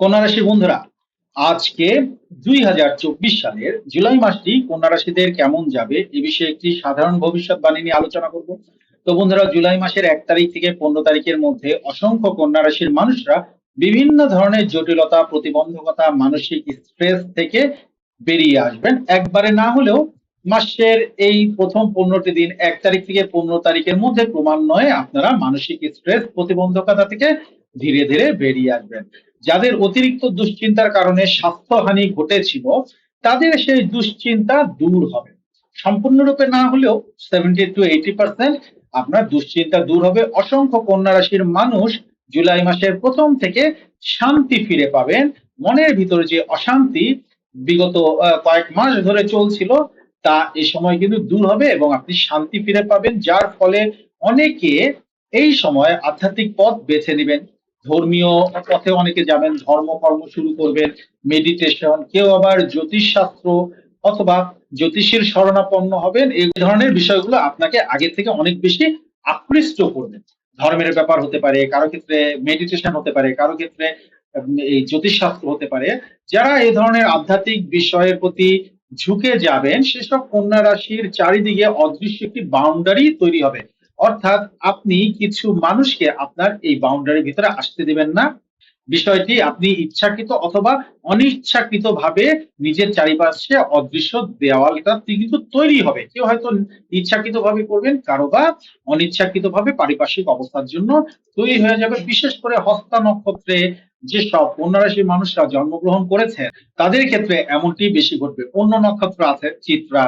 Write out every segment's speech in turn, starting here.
কন্যা বন্ধুরা, আজকে দুই হাজার চব্বিশ সালের জুলাই মাসটি কন্যা রাশিদের কেমন যাবে এ বিষয়ে একটি সাধারণ ভবিষ্যৎবাণী নিয়ে আলোচনা করব। তো বন্ধুরা, জুলাই মাসের এক তারিখ থেকে পনেরো তারিখের মধ্যে অসংখ্য কন্যা রাশির মানুষরা বিভিন্ন ধরনের জটিলতা, প্রতিবন্ধকতা, মানসিক স্ট্রেস থেকে বেরিয়ে আসবেন। একবারে না হলেও মাসের এই প্রথম পনেরোটি দিন এক তারিখ থেকে পনেরো তারিখের মধ্যে ক্রমান্বয়ে আপনারা মানসিক স্ট্রেস প্রতিবন্ধকতা থেকে ধীরে ধীরে বেরিয়ে আসবেন। যাদের অতিরিক্ত দুশ্চিন্তার কারণে স্বাস্থ্যহানি ঘটেছিল, তাদের সেই দুশ্চিন্তা দূর হবে। সম্পূর্ণরূপে না হলেও সেভেন্টি টু এইটি পার্সেন্ট আপনার দুশ্চিন্তা দূর হবে। অসংখ্য কন্যা রাশির মানুষ জুলাই মাসের প্রথম থেকে শান্তি ফিরে পাবেন। মনের ভিতরে যে অশান্তি বিগত কয়েক মাস ধরে চলছিল, তা এই সময় কিন্তু দূর হবে এবং আপনি শান্তি ফিরে পাবেন, যার ফলে অনেকে এই সময় আধ্যাত্মিক পথ বেছে নেবেন। ধর্মীয় পথে অনেকে যাবেন ধর্মকর্ম শুরু করবেন মেডিটেশন কেউ আবার জ্যোতিষশাস্ত্র অথবা জ্যোতিষীর শরণাপন্ন হবেন, এই ধরনের বিষয়গুলো আপনাকে আগে থেকে অনেক বেশি আকৃষ্ট করবে। ধর্মের ব্যাপার হতে পারে, কারও ক্ষেত্রে মেডিটেশন হতে পারে, কারও ক্ষেত্রে এই জ্যোতিষশাস্ত্র হতে পারে, যারা এই ধরনের আধ্যাত্মিক বিষয়ের প্রতি ঝুঁকে যাবেন, সেসব কন্যা রাশির চারিদিকে অদৃশ্য একটি বাউন্ডারি তৈরি হবে। অর্থাৎ আপনি কিছু মানুষকে আপনার এই বাউন্ডারির ভিতরে আসতে দেবেন না। বিষয়টি আপনি ইচ্ছাকৃত অথবা অনিচ্ছাকৃত ভাবে নিজের চারিপাশে অদৃশ্য দেওয়ালটা কিন্তু তৈরি হবে। কেউ হয়তো ইচ্ছাকৃত ভাবে করবেন, কারও বা অনিচ্ছাকৃত ভাবে পারিপার্শ্বিক অবস্থার জন্য তৈরি হয়ে যাবে। বিশেষ করে হস্তা নক্ষত্রে যেসব কন্যা রাশির মানুষরা জন্মগ্রহণ করেছে, তাদের ক্ষেত্রে এমনটি বেশি ঘটবে। অন্য নক্ষত্র আছে, চিত্রা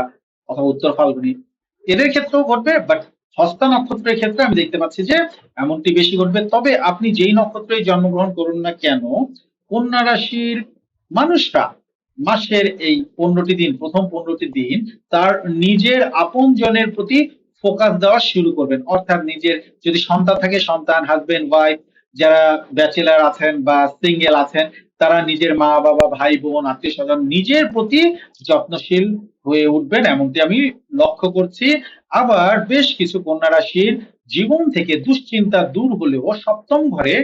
অথবা উত্তর ফাল্গুনী। এদের ক্ষেত্রেও ঘটবে বাট হস্তা নক্ষত্রের ক্ষেত্রে আমি দেখতে পাচ্ছি যে এমনটি বেশি ঘটবে। তবে আপনি যেই নক্ষত্রেই জন্মগ্রহণ করুন না কেন, কন্যা রাশির মানুষরা মাসের এই পনেরোটি দিন, প্রথম পনেরোটি দিন তার নিজের আপন জনের প্রতি ফোকাস দেওয়া শুরু করবেন। অর্থাৎ নিজের যদি সন্তান থাকে, সন্তান হাজবেন্ড ওয়াইফ যারা ব্যাচেলার আছেন বা সিঙ্গেল আছেন, তারা নিজের মা বাবা ভাই বোন আত্মীয় স্বজন নিজের প্রতি যত্নশীল হয়ে উঠবেন, এমনটি আমি লক্ষ্য করছি। আবার বেশ কিছু কন্যা রাশির জীবন থেকে দুশ্চিন্তা দূর হলেও সপ্তম ঘরে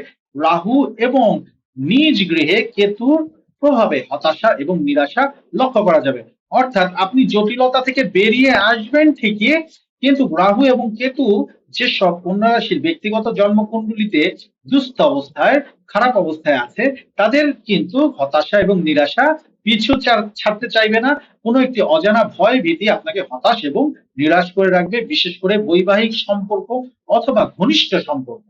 রাহু এবং নিজ গৃহে কেতুর প্রভাবে হতাশা এবং নিরাশা লক্ষ্য করা যাবে। অর্থাৎ আপনি জটিলতা থেকে বেরিয়ে আসবেন ঠিকই, কিন্তু রাহু এবং কেতু যেসব কন্যা রাশির ব্যক্তিগত জন্মকুণ্ডলিতে দুস্থ অবস্থায়, খারাপ অবস্থায় আছে, তাদের কিন্তু হতাশা এবং নিরাশা পিছু ছাড়তে চাইবে না। কোনো একটি অজানা ভয় ভীতি আপনাকে হতাশ এবং নিরাশ করে রাখবে, বিশেষ করে বৈবাহিক সম্পর্ক অথবা ঘনিষ্ঠ সম্পর্ক।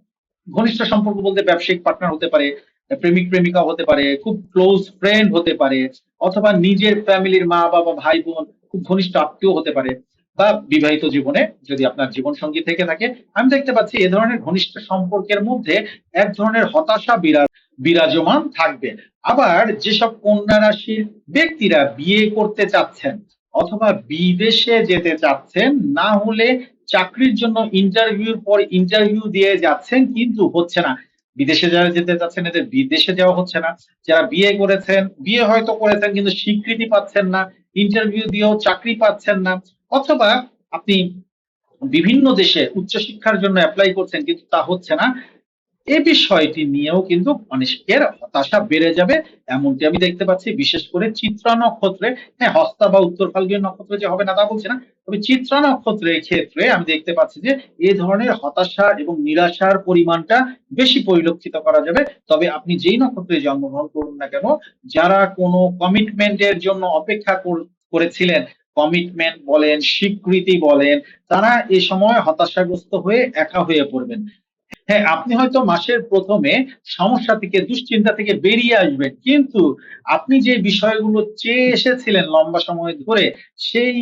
ঘনিষ্ঠ সম্পর্ক বলতে ব্যবসায়িক পার্টনার হতে পারে, প্রেমিক প্রেমিকা হতে পারে, খুব ক্লোজ ফ্রেন্ড হতে পারে, অথবা নিজের ফ্যামিলির মা বাবা ভাই বোন খুব ঘনিষ্ঠ আত্মীয় হতে পারে। বা বিবাহিত জীবনে যদি আপনার জীবন সঙ্গী থেকে থাকে, আমি দেখতে পাচ্ছি এ ধরনের ঘনিষ্ঠ সম্পর্কের মধ্যে এক ধরনের হতাশা বিরাজ বিরাজমান থাকবে। আবার যেসব কন্যা রাশির ব্যক্তিরা বিয়ে করতে চাচ্ছেন অথবা বিদেশে যেতে চাচ্ছেন, না হলে চাকরির জন্য ইন্টারভিউর পর ইন্টারভিউ দিয়ে যাচ্ছেন কিন্তু হচ্ছে না। বিদেশে যারা যেতে চাচ্ছেন, এদের বিদেশে যাওয়া হচ্ছে না। যারা বিয়ে করেছেন, বিয়ে হয়তো করেছেন কিন্তু স্বীকৃতি পাচ্ছেন না, ইন্টারভিউ দিয়েও চাকরি পাচ্ছেন না। অথবা আপনি বিভিন্ন দেশে উচ্চশিক্ষার জন্য অ্যাপ্লাই করছেন কিন্তু তা হচ্ছে না এই বিষয়টি নিয়েও কিন্তু অনেকের হতাশা বেড়ে যাবে, এমনটি আমি দেখতে পাচ্ছি, বিশেষ করে চিত্রা নক্ষত্রে। হ্যাঁ হস্তা বা উত্তর ফাল্গুনী নক্ষত্রে যে হবে না তা বলছি না, তবে চিত্রা নক্ষত্রের ক্ষেত্রে আমি দেখতে পাচ্ছি যে এ ধরনের হতাশা এবং নিরাশার পরিমাণটা বেশি পরিলক্ষিত করা যাবে। তবে আপনি যেই নক্ষত্রে জন্মগ্রহণ করুন না কেন, যারা কোনো কমিটমেন্টের জন্য অপেক্ষা কর- করেছিলেন কমিটমেন্ট বলেন, স্বীকৃতি বলেন, তারা এই সময় হতাশাগ্রস্ত হয়ে একা হয়ে পড়বেন। হ্যাঁ আপনি হয়তো মাসের প্রথমে সমস্যা থেকে, দুশ্চিন্তা থেকে বেরিয়ে আসবেন, কিন্তু আপনি যে বিষয়গুলো চেয়ে এসেছিলেন লম্বা সময় ধরে, সেই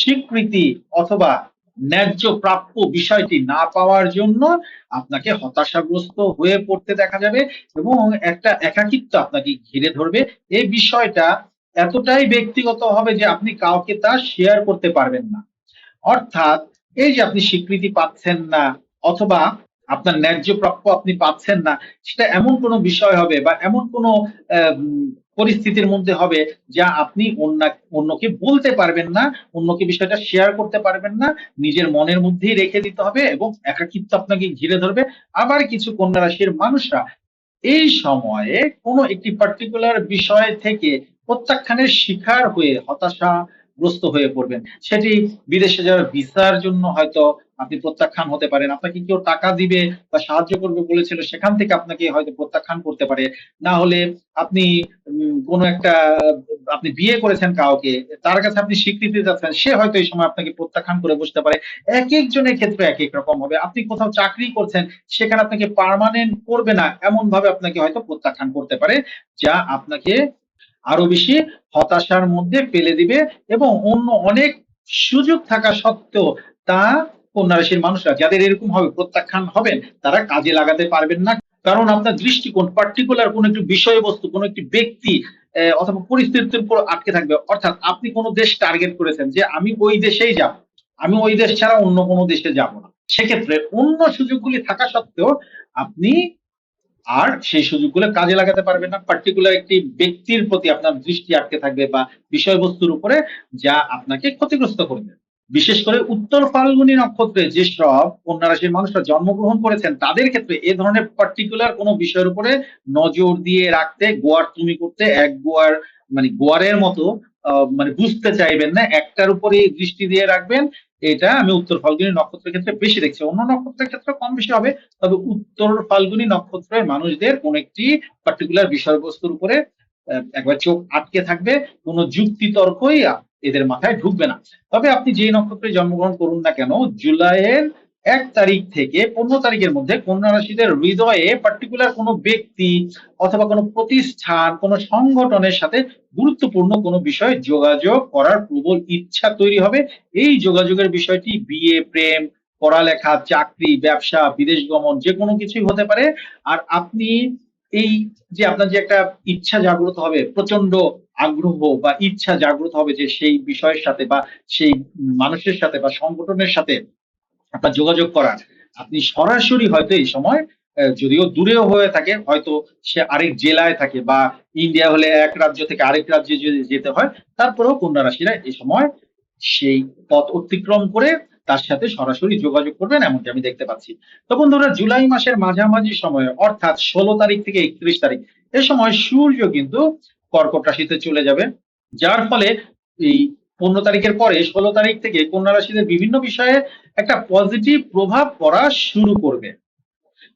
স্বীকৃতি অথবা ন্যায্য প্রাপ্য বিষয়টি না পাওয়ার জন্য আপনাকে হতাশাগ্রস্ত হয়ে পড়তে দেখা যাবে এবং একটা একাকিত্ব আপনাকে ঘিরে ধরবে। এই বিষয়টা এতটাই ব্যক্তিগত হবে যে আপনি কাউকে তা শেয়ার করতে পারবেন না। অর্থাৎ এই যে আপনি স্বীকৃতি পাচ্ছেন না অথবা আপনার ন্যায্য প্রাপ্য আপনি পাচ্ছেন না, সেটা এমন কোনো বিষয় হবে বা এমন কোনো পরিস্থিতির মধ্যে হবে যা আপনি অন্য, অন্যকে বলতে পারবেন না, অন্যকে বিষয়টা শেয়ার করতে পারবেন না, নিজের মনের মধ্যেই রেখে দিতে হবে এবং একাকিত্ব আপনাকে ঘিরে ধরবে। আবার কিছু কন্যা রাশির মানুষরা এই সময়ে কোনো একটি পার্টিকুলার বিষয় থেকে প্রত্যাখ্যানের শিকার হয়ে হতাশাগ্রস্ত হয়ে পড়বেন। সেটি বিদেশে যাওয়ার ভিসার জন্য হয়তো আপনি প্রত্যাখ্যান হতে পারেন। আপনাকে কেউ টাকা দিবে বা সাহায্য করবে বলেছিল, সেখান থেকে আপনাকে হয়তো প্রত্যাখ্যান করতে পারে। না হলে আপনি কোনো একটা, আপনি বিয়ে করেছেন কাউকে, তার কাছে আপনি স্বীকৃতি যাচ্ছেন সে হয়তো এই সময় আপনাকে প্রত্যাখ্যান করে বসতে পারে। এক একজনের ক্ষেত্রে এক এক রকম হবে। আপনি কোথাও চাকরি করছেন, সেখানে আপনাকে পার্মানেন্ট করবে না এমন ভাবে আপনাকে হয়তো প্রত্যাখ্যান করতে পারে, যা আপনাকে আরও বেশি হতাশার মধ্যে ফেলে দিবে এবং অন্য অনেক সুযোগ থাকা সত্ত্বেও তা কন্যা রাশির মানুষরা, যাদের এরকম হবে প্রত্যাখ্যান হবেন, তারা কাজে লাগাতে পারবেন না। কারণ আপনার দৃষ্টিকোণ পার্টিকুলার কোন একটি বিষয়বস্তু, কোন একটি ব্যক্তি অথবা পরিস্থিতির উপর আটকে থাকবে। অর্থাৎ আপনি কোন দেশ টার্গেট করেছেন যে আমি ওই দেশেই যাব, আমি ওই দেশ ছাড়া অন্য কোনো দেশে যাব না। সেক্ষেত্রে অন্য সুযোগগুলি থাকা সত্ত্বেও আপনি আর সেই সুযোগগুলো কাজে লাগাতে পারবেন না। পার্টিকুলার একটি ব্যক্তির প্রতি আপনার দৃষ্টি আটকে থাকবে বা বিষয়বস্তুর উপরে যা আপনাকে ক্ষতিগ্রস্ত করবে। বিশেষ করে উত্তর ফাল্গুনী নক্ষত্রে যেসব কন্যা রাশির মানুষরা জন্মগ্রহণ করেছেন, তাদের ক্ষেত্রে এ ধরনের পার্টিকুলার কোনো বিষয়ের উপরে নজর দিয়ে রাখতে, গোয়ার তুমি করতে, এক গোয়ার মানে গোয়ারের মতো মানে বুঝতে চাইবেন না। একটার উপরে দৃষ্টি দিয়ে রাখবেন। এটা আমি উত্তর ফাল্গুনি নক্ষত্রের ক্ষেত্রে বেশি দেখছি। অন্য নক্ষত্রের ক্ষেত্রে কম বেশি হবে, তবে উত্তর ফাল্গুনি নক্ষত্রের মানুষদের কোন একটি পার্টিকুলার বিষয়বস্তুর উপরে একবার চোখ আটকে থাকবে, কোনো যুক্তি তর্কই এদের মাথায় ঢুকবে না। তবে আপনি যে নক্ষত্রে জন্মগ্রহণ করুন না কেন, জুলাইয়ের এক তারিখ থেকে পনেরো তারিখের মধ্যে কন্যা রাশিদের হৃদয়ে পার্টিকুলার কোনো ব্যক্তি অথবা কোনো প্রতিষ্ঠান, কোনো সংগঠনের সাথে গুরুত্বপূর্ণ কোনো বিষয়ে যোগাযোগ করার প্রবল ইচ্ছা তৈরি হবে। এই যোগাযোগের বিষয়টি বিয়ে, প্রেম, পড়ালেখা, চাকরি, ব্যবসা, বিদেশ গমন যে কোনো কিছুই হতে পারে। আর আপনি এই যে আপনার যে একটা ইচ্ছা জাগ্রত হবে প্রচণ্ড আগ্রহ বা ইচ্ছা জাগ্রত হবে যে সেই বিষয়ের সাথে বা সেই মানুষের সাথে বা সংগঠনের সাথে আপনার যোগাযোগ করার আপনি সরাসরি হয়তো এই সময় যদিও দূরেও হয়ে থাকে, হয়তো সে আরেক জেলায় থাকে বা ইন্ডিয়া হলে এক রাজ্য থেকে আরেক রাজ্যে যদি যেতে হয়, তারপরেও কন্যা রাশিরা এই সময় সেই পথ অতিক্রম করে তার সাথে সরাসরি যোগাযোগ করবেন, এমনটি আমি দেখতে পাচ্ছি। তো বন্ধুরা, জুলাই মাসের মাঝামাঝি সময়ে, অর্থাৎ ষোলো তারিখ থেকে একত্রিশ তারিখ, এ সময় সূর্য কিন্তু কর্কট রাশিতে চলে যাবে, যার ফলে এই পনেরো তারিখের পরে, ষোলো তারিখ থেকে কন্যা রাশিদের বিভিন্ন বিষয়ে একটা পজিটিভ প্রভাব পড়া শুরু করবে।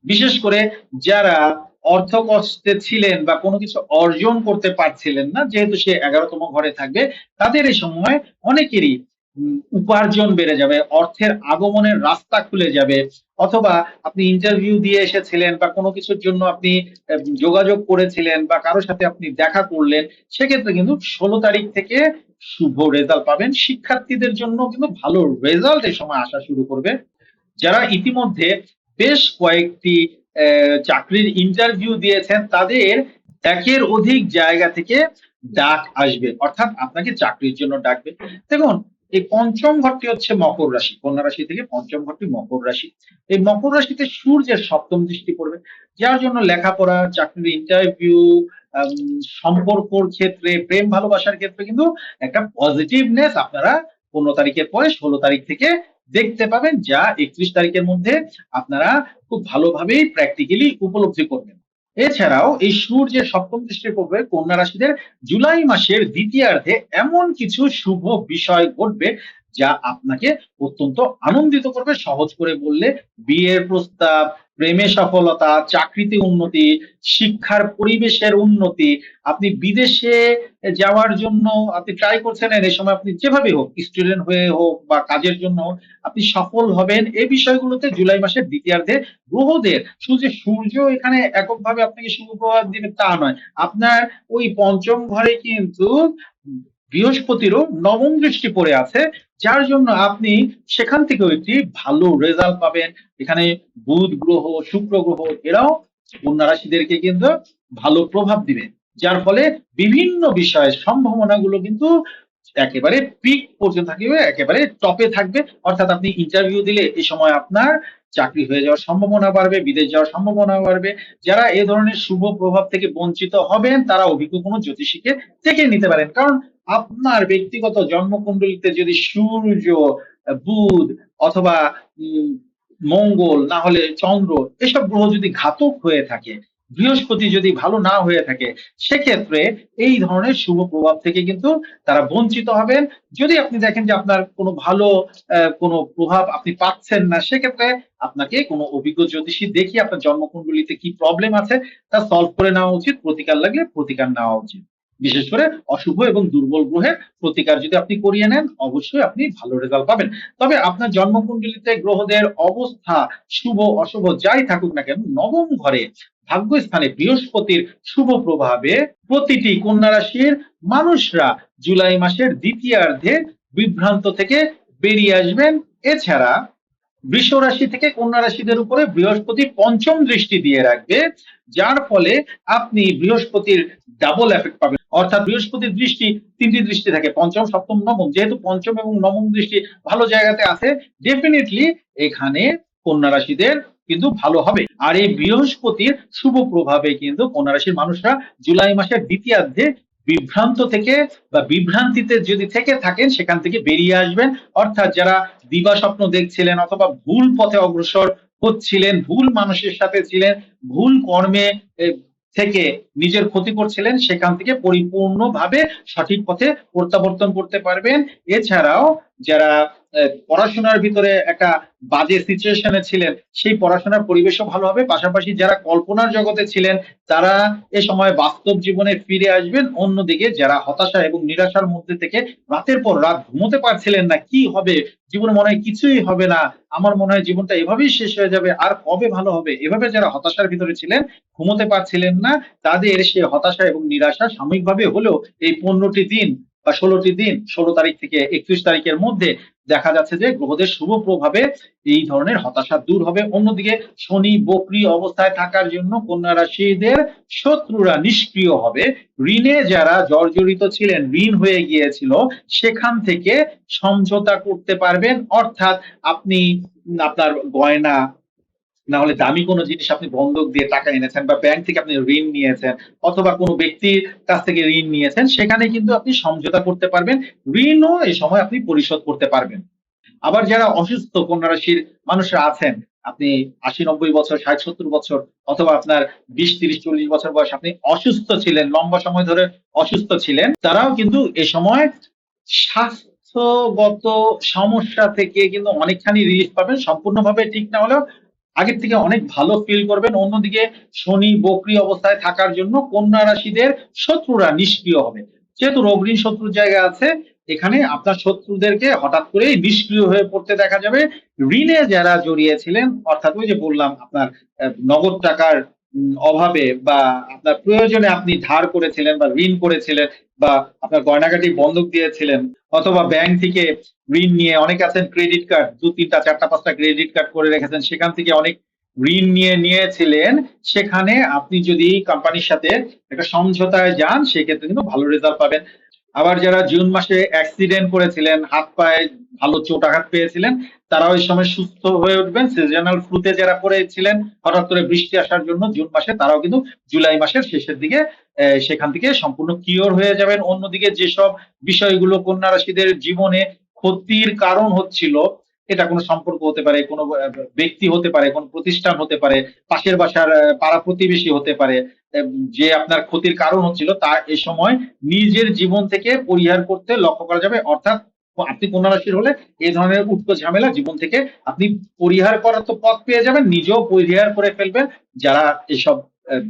বিশেষ করে যারা অর্থ কষ্টে ছিলেন বা কোনো কিছু অর্জন করতে পারছিলেন না, যেহেতু সে এগারোতম ঘরে থাকবে, তাদের এই সময় অনেকেরই উপার্জন বেড়ে যাবে, অর্থের আগমনের রাস্তা খুলে যাবে, অথবা আপনি ইন্টারভিউ দিয়ে এসেছিলেন বা কোনো কিছুর জন্য আপনি যোগাযোগ করেছিলেন বা কারোর সাথে আপনি দেখা করলেন, সেক্ষেত্রে কিন্তু ষোলো তারিখ থেকে শুভ রেজাল্ট পাবেন। শিক্ষার্থীদের জন্য কিন্তু ভালো রেজাল্ট এই সময় আসা শুরু করবে। যারা ইতিমধ্যে বেশ কয়েকটি চাকরির ইন্টারভিউ দিয়েছেন, তাদের একের অধিক জায়গা থেকে ডাক আসবে। অর্থাৎ আপনাকে চাকরির জন্য ডাকবে। দেখুন, এই পঞ্চম ঘরটি হচ্ছে মকর রাশি, কন্যা রাশি থেকে পঞ্চম ঘরটি মকর রাশি। এই মকর রাশিতে সূর্যের সপ্তম দৃষ্টি পড়বে, যার জন্য লেখাপড়া, চাকরির ইন্টারভিউ সম্পর্কর ক্ষেত্রে, প্রেম ভালোবাসার ক্ষেত্রে কিন্তু একটা পজিটিভনেস আপনারা পনেরো তারিখের পরে ষোলো তারিখ থেকে দেখতে পাবেন, যা একত্রিশ তারিখের মধ্যে আপনারা খুব ভালোভাবেই প্র্যাকটিক্যালি উপলব্ধি করবেন। এছাড়াও এই সূর্যের সপ্তম দৃষ্টির পড়বে কন্যা রাশিদের জুলাই মাসের দ্বিতীয়ার্ধে এমন কিছু শুভ বিষয় ঘটবে যা আপনাকে অত্যন্ত আনন্দিত করবে। সহজ করে বললে, বিয়ের প্রস্তাব, প্রেমে সফলতা, চাকরিতে উন্নতি, শিক্ষার পরিবেশের উন্নতি, আপনি বিদেশে যাওয়ার জন্য আপনি ট্রাই করছেন, এই সময় আপনি যেভাবে হোক স্টুডেন্ট হয়ে হোক বা কাজের জন্য আপনি সফল হবেন। এই বিষয়গুলোতে জুলাই মাসের দ্বিতীয়ার্ধে গ্রহদের শুধু যে সূর্য এখানে এককভাবে আপনাকে শুভ প্রভাব দিবে তা নয়। আপনার ওই পঞ্চম ঘরে কিন্তু বৃহস্পতিরও নবম দৃষ্টি পড়ে আছে। যার জন্য আপনি সেখান থেকেও একটি ভালো রেজাল্ট পাবেন। এখানে বুধ গ্রহ, শুক্র গ্রহ, এরাও কন্যা রাশিদেরকে কিন্তু ভালো প্রভাব দিবে। যার ফলে বিভিন্ন বিষয়ের সম্ভাবনাগুলো কিন্তু একেবারে পিক পর্যন্ত থাকবে, একেবারে টপে থাকবে। অর্থাৎ আপনি ইন্টারভিউ দিলে এই সময় আপনার চাকরি হয়ে যাওয়ার সম্ভাবনা বাড়বে, বিদেশ যাওয়ার সম্ভাবনা বাড়বে। যারা এ ধরনের শুভ প্রভাব থেকে বঞ্চিত হবেন, তারা অভিজ্ঞ কোনো জ্যোতিষীকে দেখে নিতে পারেন। কারণ আপনার ব্যক্তিগত জন্মকুণ্ডলিতে যদি সূর্য, বুধ অথবা মঙ্গল, না হলে চন্দ্র এসব গ্রহ যদি ঘাতক হয়ে থাকে, বৃহস্পতি যদি ভালো না হয়ে থাকে, সেক্ষেত্রে এই ধরনের শুভ প্রভাব থেকে কিন্তু তারা বঞ্চিত হবেন। যদি আপনি দেখেন যে আপনার কোনো ভালো কোনো প্রভাব আপনি পাচ্ছেন না, সেক্ষেত্রে আপনাকে কোনো অভিজ্ঞ জ্যোতিষী দেখি আপনার জন্মকুণ্ডলিতে কি প্রবলেম আছে তা সলভ করে নেওয়া উচিত। প্রতিকার লাগলে প্রতিকার নেওয়া উচিত। বিশেষ করে অশুভ এবং দুর্বল গ্রহের প্রতিকার যদি আপনি করিয়ে নেন, অবশ্যই আপনি ভালো রেজাল্ট পাবেন। তবে আপনার জন্মকুণ্ডলিতে গ্রহদের অবস্থা শুভ, অশুভ যাই থাকুক না কেন, নবম ঘরে ভাগ্যস্থানে বৃহস্পতির শুভ প্রভাবে প্রতিটি কন্যা রাশির মানুষরা জুলাই মাসের দ্বিতীয়ার্ধে বিভ্রান্ত থেকে বেরিয়ে আসবেন। এছাড়া বৃষ রাশি থেকে কন্যা রাশিদের উপরে বৃহস্পতি পঞ্চম দৃষ্টি দিয়ে রাখবে, যার ফলে আপনি বৃহস্পতির ডাবল এফেক্ট পাবেন। অর্থাৎ বৃহস্পতির দৃষ্টি তিনটি দৃষ্টি থাকে, পঞ্চম, সপ্তম, নবম। যেহেতু পঞ্চম এবং নবম দৃষ্টি ভালো জায়গাতে আছে ডেফিনেটলি এখানে কন্যা রাশিদের কিন্তু ভালো হবে। আর এই বৃহস্পতির শুভ প্রভাবে কিন্তু কন্যা রাশির মানুষরা জুলাই মাসের দ্বিতীয়ার্ধে বিভ্রান্ত থেকে বা বিভ্রান্তিতে যদি থেকে থাকেন, সেখান থেকে বেরিয়ে আসবেন। অর্থাৎ যারা দিবা স্বপ্ন দেখছিলেন অথবা ভুল পথে অগ্রসর হচ্ছিলেন, ভুল মানুষের সাথে ছিলেন, ভুল কর্মে থেকে নিজের ক্ষতি করছিলেন, সেখান থেকে পরিপূর্ণভাবে সঠিক পথে প্রত্যাবর্তন করতে পারবেন। এছাড়াও যারা পড়াশোনার ভিতরে একটা বাজে সিচুয়েশনে ছিলেন, সেই পড়াশোনার পরিবেশও ভালো হবে। পাশাপাশি যারা কল্পনার জগতে ছিলেন, তারা এ সময় বাস্তব জীবনে ফিরে আসবেন। অন্যদিকে যারা হতাশা এবং নিরাশার মধ্যে থেকে রাতের পর রাত ঘুমোতে পারছিলেন না, কি হবে? জীবন মনে হয় কিছুই হবে না। আমার মনে হয় জীবনটা এভাবেই শেষ হয়ে যাবে। আর কবে ভালো হবে? এভাবে যারা হতাশার ভিতরে ছিলেন, ঘুমোতে পারছিলেন না, তাদের সে হতাশা এবং নিরাশা সাময়িকভাবে হলেও এই পনেরোটি দিন বা ষোলোটি দিন, ষোলো তারিখ থেকে একত্রিশ তারিখের মধ্যে দেখা যাচ্ছে যে গ্রহদের শুভ প্রভাবে এই ধরনের হতাশা দূর হবে। অন্যদিকে শনি, বকরি অবস্থায় থাকার জন্য কন্যা রাশিদের শত্রুরা নিষ্ক্রিয় হবে। ঋণে যারা জর্জরিত ছিলেন, ঋণ হয়ে গিয়েছিল, সেখান থেকে সমঝোতা করতে পারবেন। অর্থাৎ আপনি আপনার গয়না না হলে দামি কোনো জিনিস আপনি বন্ধক দিয়ে টাকা এনেছেন বা ব্যাংক থেকে আপনি ঋণ নিয়েছেন অথবা কোনো ব্যক্তির কাছ থেকে ঋণ নিয়েছেন, সেখানে কিন্তু আপনি সমঝোতা করতে পারবেন, ঋণও এই সময় আপনি পরিশোধ করতে পারবেন। আবার যারা অসুস্থ কন্যা রাশির মানুষরা আছেন, আপনি আশি, নব্বই বছর, ষাট, সত্তর বছর অথবা আপনার বিশ, তিরিশ, চল্লিশ বছর বয়স আপনি অসুস্থ ছিলেন, লম্বা সময় ধরে অসুস্থ ছিলেন, তারাও কিন্তু এ সময় স্বাস্থ্যগত সমস্যা থেকে কিন্তু অনেকখানি রিলিফ পাবেন, সম্পূর্ণভাবে ঠিক না হলেও আগের থেকে অনেক ভালো ফিল করবেন। অন্যদিকে শনি, বকরি অবস্থায় থাকার জন্য কন্যা রাশিদের শত্রুরা নিষ্ক্রিয় হবে। যেহেতু রোগঋণ শত্রুর জায়গা আছে, এখানে আপনার শত্রুদেরকে হঠাৎ করেই নিষ্ক্রিয় হয়ে পড়তে দেখা যাবে। ঋণে যারা জড়িয়েছিলেন, অর্থাৎ ওই যে বললাম আপনার নগদ টাকার অভাবে বা আপনার প্রয়োজনে আপনি ধার করেছিলেন বা ঋণ করেছিলেন বা আপনার গয়নাগাটি বন্ধক দিয়েছিলেন অথবা ব্যাংক থেকে ঋণ নিয়ে অনেকে আছেন ক্রেডিট কার্ড দু, তিনটা, চারটা, পাঁচটা ক্রেডিট কার্ড করে রেখেছেন, সেখান থেকে অনেক ঋণ নিয়ে নিয়েছিলেন, সেখানে আপনি যদি কোম্পানির সাথে একটা সমঝোতায় যান, সেক্ষেত্রে কিন্তু ভালো রেজাল্ট পাবেন। আবার যারা জুন মাসে অ্যাক্সিডেন্ট করেছিলেন, হাত পায়ে ভালো চোট আঘাত পেয়েছিলেন তারা ওই সময় সুস্থ হয়ে উঠবেন। সিজনাল ফ্লুতে যারা পড়েছিলেন, হঠাৎ করে বৃষ্টি আসার জন্য জুন মাসে তারাও কিন্তু জুলাই মাসের শেষের দিকে সেখান থেকে সম্পূর্ণ কিওর হয়ে যাবেন। অন্যদিকে যেসব বিষয়গুলো কন্যা রাশিদের জীবনে ক্ষতির কারণ হচ্ছিল এটা কোনো সম্পর্ক হতে পারে, কোনো ব্যক্তি হতে পারে, কোনো প্রতিষ্ঠান হতে পারে, পাশের বাসার পাড়া প্রতিবেশী হতে পারে যে আপনার ক্ষতির কারণ হচ্ছিল তা এ সময় নিজের জীবন থেকে পরিহার করতে লক্ষ্য করা যাবে। অর্থাৎ আপনি কন্যা রাশির হলে এই ধরনের উটকো ঝামেলা জীবন থেকে আপনি পরিহার করার তো পথ পেয়ে যাবেন, নিজেও পরিহার করে ফেলবেন, যারা এসব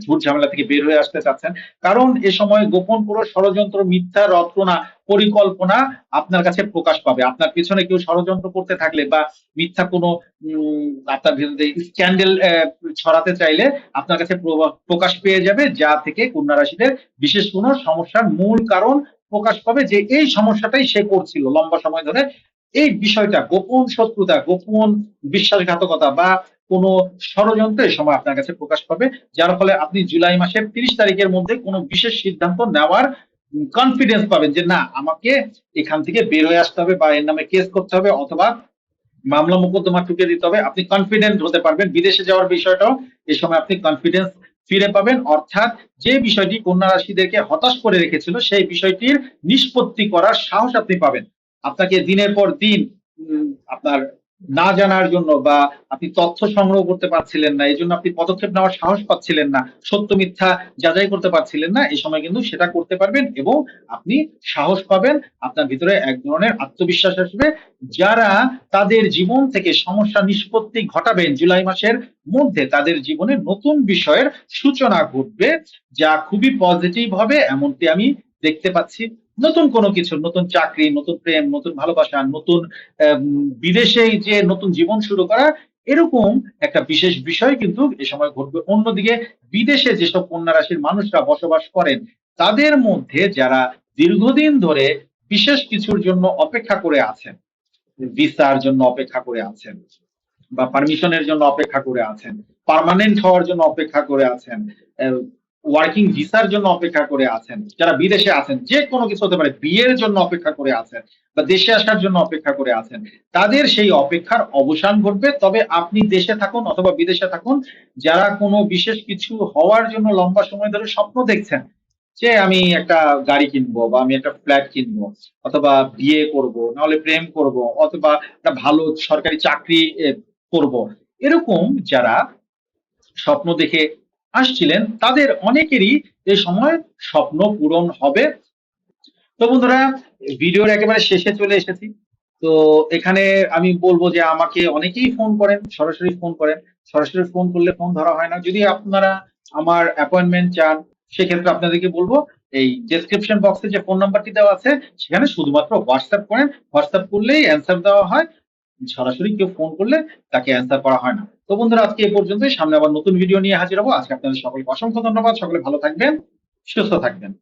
ঝুট ঝামেলা থেকে বের হয়ে আসতে চাচ্ছেন। কারণ এ সময় গোপন পুরো ষড়যন্ত্র, মিথ্যা রচনা পরিকল্পনা আপনার কাছে প্রকাশ পাবে। আপনার পেছনে কেউ ষড়যন্ত্র করতে থাকলে বা মিথ্যা কোনো আপনার বিরুদ্ধে স্ক্যান্ডেল ছড়াতে চাইলে আপনার কাছে প্রকাশ পেয়ে যাবে, যা থেকে কন্যা রাশিদের বিশেষ কোনো সমস্যার মূল কারণ প্রকাশ পাবে যে এই সমস্যাটাই সে করছিল লম্বা সময় ধরে। এই বিষয়টা গোপন শত্রুতা, গোপন বিশ্বাসঘাতকতা বা কোনো ষড়যন্ত্র এই সময় আপনার কাছে প্রকাশ পাবে, যার ফলে আপনি জুলাই মাসের তিরিশ তারিখের মধ্যে কোনো বিশেষ সিদ্ধান্ত নেওয়ার কনফিডেন্স পাবেন যে না, আমাকে এখান থেকে বের হয়ে আসতে হবে বা এর নামে কেস করতে হবে অথবা মামলা মোকদ্দমা ঠুকে দিতে হবে। আপনি কনফিডেন্ট হতে পারবেন। বিদেশে যাওয়ার বিষয়টাও এই সময় আপনি কনফিডেন্স ফিরে পাবেন। অর্থাৎ যে বিষয়টি কন্যা রাশিদেরকে হতাশ করে রেখেছিল, সেই বিষয়টির নিষ্পত্তি করার সাহস আপনি পাবেন। আপনাকে দিনের পর দিন আপনার না জানার জন্য বা আপনি তথ্য সংগ্রহ করতে পারছিলেন না এই জন্য আপনি পদক্ষেপ নেওয়ার সাহস পাচ্ছিলেন না, সত্য মিথ্যা যাচাই করতে পারছিলেন না, এই সময় কিন্তু সেটা করতে পারবেন এবং আপনি সাহস পাবেন, আপনার ভিতরে এক ধরনের আত্মবিশ্বাস আসবে, যারা তাদের জীবন থেকে সমস্যা নিষ্পত্তি ঘটাবেন জুলাই মাসের মধ্যে, তাদের জীবনে নতুন বিষয়ের সূচনা ঘটবে, যা খুবই পজিটিভ হবে, এমনটি আমি দেখতে পাচ্ছি। নতুন কোনো কিছু, নতুন চাকরি, নতুন প্রেম, নতুন ভালোবাসা, নতুন বিদেশে যে নতুন জীবন শুরু করা, এরকম একটা বিশেষ বিষয় কিন্তু এ সময় ঘটবে। অন্যদিকে বিদেশে যেসব কন্যা রাশির মানুষরা বসবাস করেন, তাদের মধ্যে যারা দীর্ঘদিন ধরে বিশেষ কিছুর জন্য অপেক্ষা করে আছেন, ভিসার জন্য অপেক্ষা করে আছেন বা পারমিশনের জন্য অপেক্ষা করে আছেন, পার্মানেন্ট হওয়ার জন্য অপেক্ষা করে আছেন ওয়ার্কিং ভিসার জন্য অপেক্ষা করে আছেন, যারা বিদেশে আছেন, যে কোনো কিছু হতে পারে, বিয়ের জন্য অপেক্ষা করে আছেন বা দেশে আসার জন্য অপেক্ষা করে আছেন, তাদের সেই অপেক্ষার অবসান ঘটবে। তবে আপনি দেশে থাকুন অথবা বিদেশে থাকুন, যারা কোনো বিশেষ কিছু হওয়ার জন্য লম্বা সময় ধরে স্বপ্ন দেখছেন যে আমি একটা গাড়ি কিনবো বা আমি একটা ফ্ল্যাট কিনবো অথবা বিয়ে করব, নাহলে প্রেম করব অথবা একটা ভালো সরকারি চাকরি করব, এরকম যারা স্বপ্ন দেখে আসছিলেন, তাদের অনেকেরই এ সময় স্বপ্ন পূরণ হবে। তো বন্ধুরা, ভিডিওর একেবারে শেষে চলে এসেছি। তো এখানে আমি বলব যে আমাকে অনেকেই ফোন করেন, সরাসরি ফোন করেন। সরাসরি ফোন করলে ফোন ধরা হয় না। যদি আপনারা আমার অ্যাপয়েন্টমেন্ট চান, সেক্ষেত্রে আপনাদেরকে বলব, এই ডেসক্রিপশন বক্সে যে ফোন নাম্বারটি দেওয়া আছে, সেখানে শুধুমাত্র হোয়াটসঅ্যাপ করেন। হোয়াটসঅ্যাপ করলেই অ্যান্সার দেওয়া হয়। সরাসরি কেউ ফোন করলে তাকে অ্যান্সার করা হয় না। তো বন্ধুরা, আজকে এ পর্যন্তই। সামনে আবার নতুন ভিডিও নিয়ে হাজির হব। আজকে আপনাদের সকলকে অসংখ্য ধন্যবাদ। সকলে ভালো থাকবেন, সুস্থ থাকবেন।